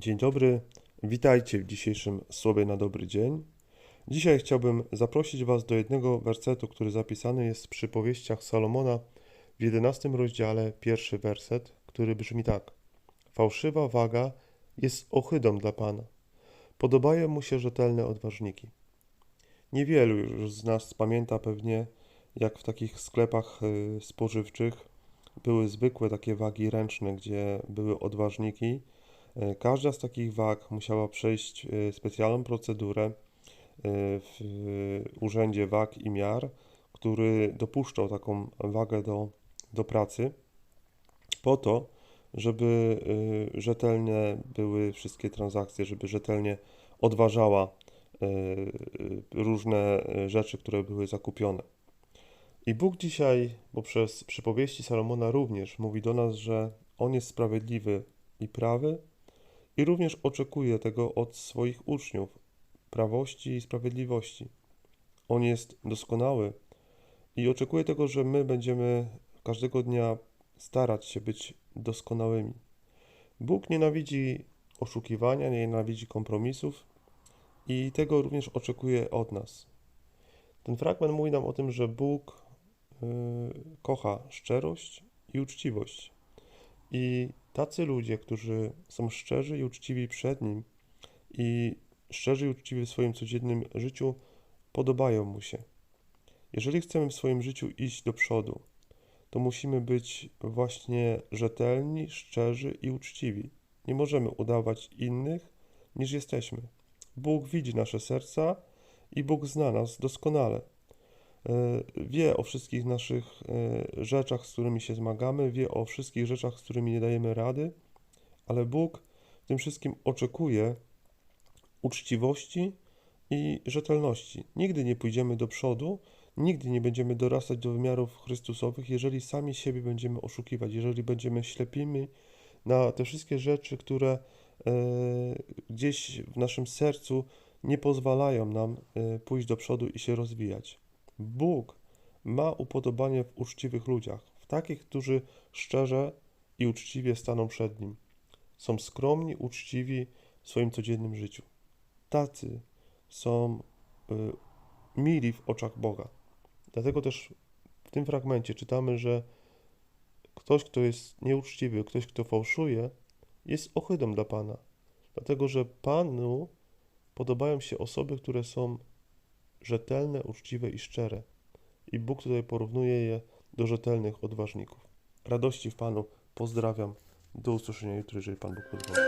Dzień dobry, witajcie w dzisiejszym Słowie na dobry dzień. Dzisiaj chciałbym zaprosić Was do jednego wersetu, który zapisany jest w przypowieściach Salomona w 11 rozdziale, pierwszy werset, który brzmi tak. Fałszywa waga jest ohydą dla Pana. Podobają mu się rzetelne odważniki. Niewielu już z nas pamięta pewnie, jak w takich sklepach y, spożywczych były zwykłe takie wagi ręczne, gdzie były odważniki. Y, Każda z takich wag musiała przejść y, specjalną procedurę y, w Urzędzie Wag i Miar, który dopuszczał taką wagę do, do pracy po to, żeby rzetelnie były wszystkie transakcje, żeby rzetelnie odważała różne rzeczy, które były zakupione. I Bóg dzisiaj, poprzez przypowieści Salomona, również mówi do nas, że On jest sprawiedliwy i prawy, i również oczekuje tego od swoich uczniów prawości i sprawiedliwości. On jest doskonały i oczekuje tego, że my będziemy każdego dnia starać się być doskonałymi. Bóg nienawidzi oszukiwania, nienawidzi kompromisów i tego również oczekuje od nas. Ten fragment mówi nam o tym, że Bóg y, kocha szczerość i uczciwość. I tacy ludzie, którzy są szczerzy i uczciwi przed Nim i szczerzy i uczciwi w swoim codziennym życiu, podobają Mu się. Jeżeli chcemy w swoim życiu iść do przodu, to musimy być właśnie rzetelni, szczerzy i uczciwi. Nie możemy udawać innych niż jesteśmy. Bóg widzi nasze serca i Bóg zna nas doskonale. E, Wie o wszystkich naszych e, rzeczach, z którymi się zmagamy, wie o wszystkich rzeczach, z którymi nie dajemy rady, ale Bóg w tym wszystkim oczekuje uczciwości i rzetelności. Nigdy nie pójdziemy do przodu, nigdy nie będziemy dorastać do wymiarów Chrystusowych, jeżeli sami siebie będziemy oszukiwać, jeżeli będziemy ślepimi na te wszystkie rzeczy, które e, gdzieś w naszym sercu nie pozwalają nam pójść do przodu i się rozwijać. Bóg ma upodobanie w uczciwych ludziach, w takich, którzy szczerze i uczciwie staną przed Nim. Są skromni, uczciwi w swoim codziennym życiu. Tacy są y, mili w oczach Boga. Dlatego też w tym fragmencie czytamy, że ktoś, kto jest nieuczciwy, ktoś, kto fałszuje, jest ohydą dla Pana. Dlatego, że Panu podobają się osoby, które są rzetelne, uczciwe i szczere. I Bóg tutaj porównuje je do rzetelnych odważników. Radości w Panu. Pozdrawiam. Do usłyszenia jutro, jeżeli Pan Bóg pozwoli.